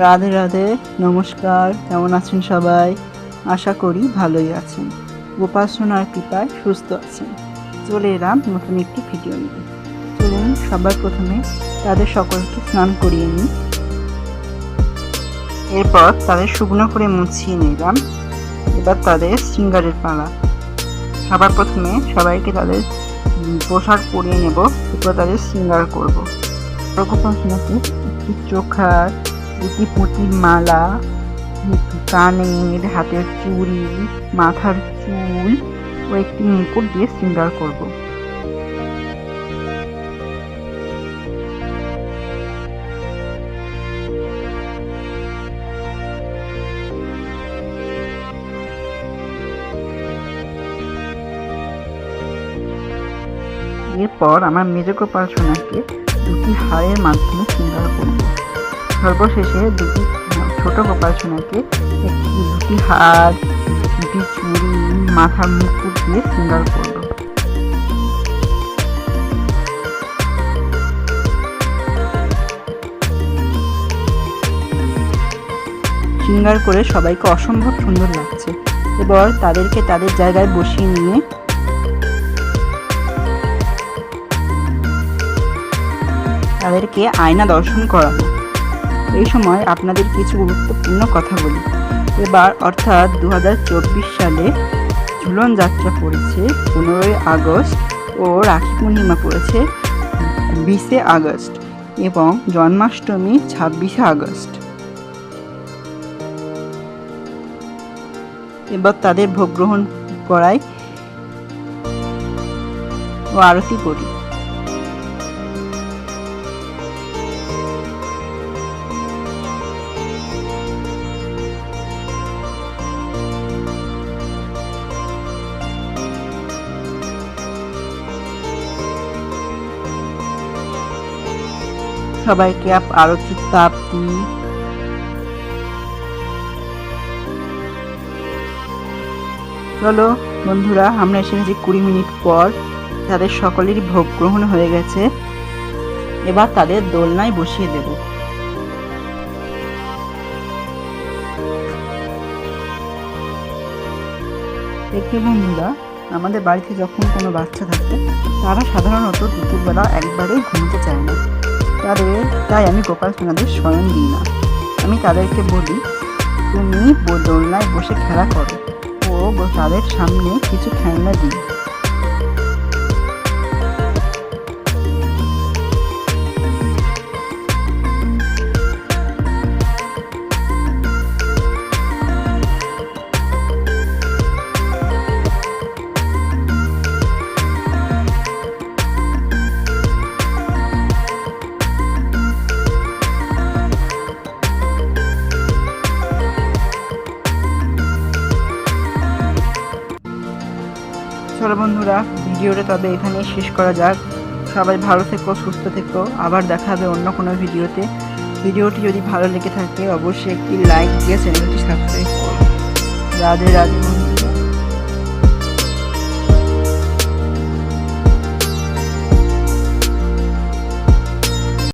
রাধে রাধে, নমস্কার, কেমন আছেন সবাই? আশা করি ভালোই আছেন। উপাসনার কৃপায় সুস্থ আছেন। চলে এলাম নতুন একটি ভিডিও নিয়ে। চলুন, সবার প্রথমে তাদের সকলকে স্নান করিয়ে নিই। এরপর তাদের শুকনো করে মুছিয়ে নিলাম। এবার তাদের সিঙ্গারের পালা। সবার প্রথমে সবাইকে তাদের পোশাক পরিয়ে নেব। এরপর তাদের সিঙ্গার করব। রঘুপাসনাকে একটি চোখার দুটি পুঁতির মালা, কানের হাতের চুড়ি, মাথার চুল ও একটি মুকুট দিয়ে সিঙ্গার করব। এরপর আমার মেজগোপাল সোনাকে দুটি হাড়ের মাধ্যমে সিঙ্গার করব। সর্বশেষে দুটি ছোট গোপাল সোনাকে একটি দুটি হাড় দুটি চুড়ি, মাথার মুকুট দিয়ে সিঙ্গার করব সিঙ্গার করে সবাইকে অসম্ভব সুন্দর লাগছে। এবার তাদেরকে তাদের জায়গায় বসিয়ে নিয়ে তাদেরকে আয়না দর্শন করাবো। এই সময় আপনাদের কিছু গুরুত্বপূর্ণ কথা বলি। এবার অর্থাৎ দু হাজার চব্বিশ সালে ঝুলন যাত্রা পড়েছে, পনেরোই আগস্ট ও রাখি পূর্ণিমা পড়েছে বিশে আগস্ট এবং জন্মাষ্টমী ছাব্বিশে আগস্ট। এবার তাদের ভোগ গ্রহণ করাই ও আরতি করি। সবাইকে তাপ দিই চলো বন্ধুরা, আমরা এসে গেছি কুড়ি মিনিট পর। তাদের সকলেরই ভোগ গ্রহণ হয়ে গেছে। এবার তাদের দোলনায় বসিয়ে দেব। দেখবে বন্ধুরা, আমাদের বাড়িতে যখন কোনো বাচ্চা থাকে, তারা সাধারণত দুপুরবেলা একবারেই ঘুমোতে চায় না। তাদের তাই আমি গোপাল সোনাদের স্বয়ং দিই না। আমি তাদেরকে বলি, তুমি দোলনায় বসে খেলা করো। ও তাদের সামনে কিছু খেলনা দিই চলো বন্ধুরা, ভিডিওটা তবে এখানেই শেষ করা যাক। সবাই ভালো থেকো, সুস্থ থেকো। আবার দেখা হবে অন্য কোনো ভিডিওতে। ভিডিওটি যদি ভালো লেগে থাকে, অবশ্যই একটি লাইক দিয়ে চ্যানেলটি সাবস্ক্রাইব করো। রাধে রাধে